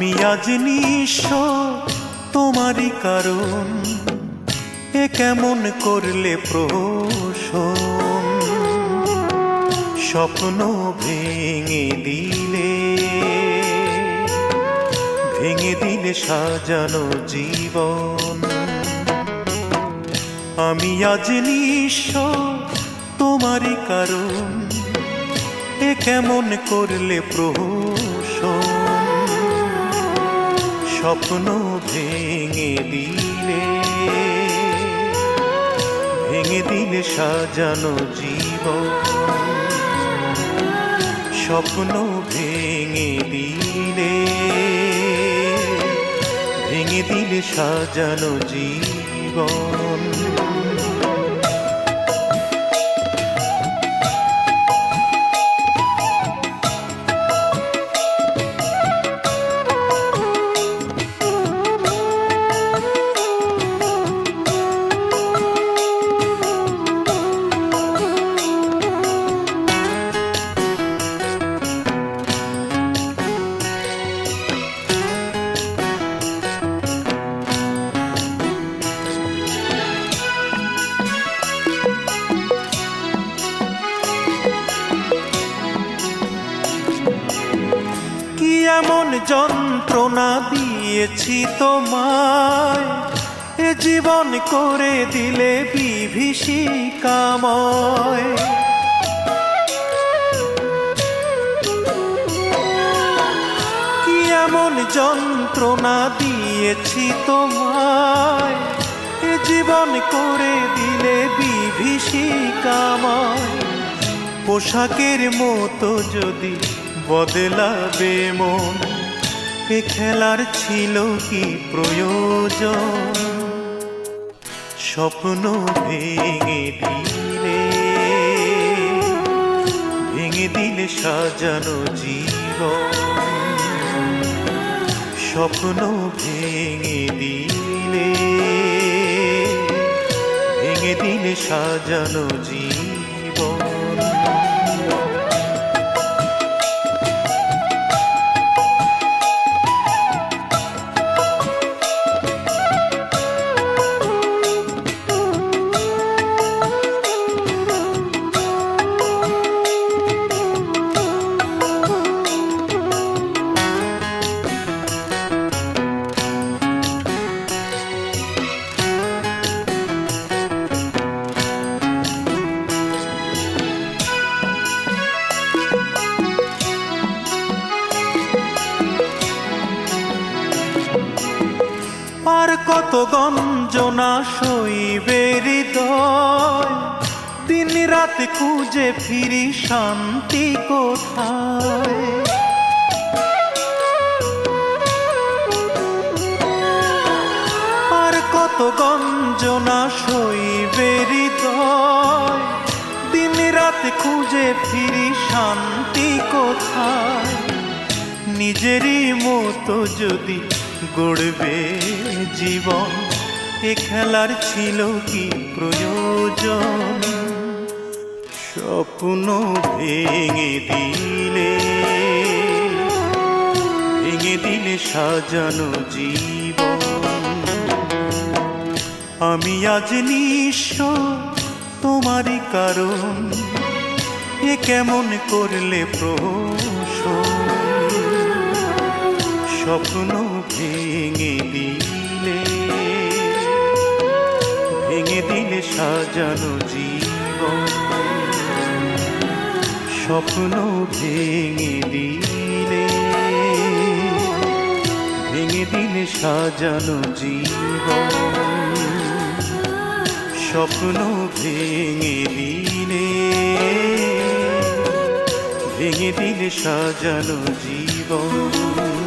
আমি আজ নিঃস্ব, তোমারই কারণ। এ কেমন করলে প্রশন স্বপ্ন ভেঙে দিলে ভেঙে দিলে সাজানো জীবন। আমি আজ নিঃস্ব, তোমারই কারণ। এ কেমন করলে প্রহসন স্বপ্ন ভেঙে দিলে ভেঙে দিলে সাজানো জীবন। স্বপ্ন ভেঙে দিলে ভেঙে দিলে সাজানো জীবন। এমন যন্ত্রণা দিয়েছি তোমায়। এ জীবন করে দিলে বিভীষিকাময় কি এমন যন্ত্রণা দিয়েছি তোমায়। এ জীবন করে দিলে বিভীষিকাময় পোশাকের মতো যদি বদলাবে মন। এ খেলার ছিল কি প্রয়োজন? স্বপ্ন ভেঙে দিলে ভেঙে দিলে সাজানো জীবন। স্বপ্ন ভেঙে দিলে ভেঙে দিলে সাজানো জীবন। কত গঞ্জনা হৃদয়? দিন রাত খুঁজে ফিরি শান্তি কোথায়? আর কত গঞ্জনা সইবে হৃদয়? দিন রাত খুঁজে ফিরি শান্তি কোথায়? নিজেরই মতো যদি গড়বে জীবন। এ খেলার ছিল কি প্রয়োজন? স্বপ্ন ভেঙে দিলে ভেঙে দিলে সাজানো জীবন। আমি আজ নিঃস্ব তোমারই কারণ। এ কেমন করলে প্রশন? স্বপ্ন সাজানো জীবন স্বপ্ন ভেঙে দিলে ভেঙে দিলে সাজানো জীবন স্বপ্ন ভেঙে দিলে ভেঙে দিলে সাজানো জীবন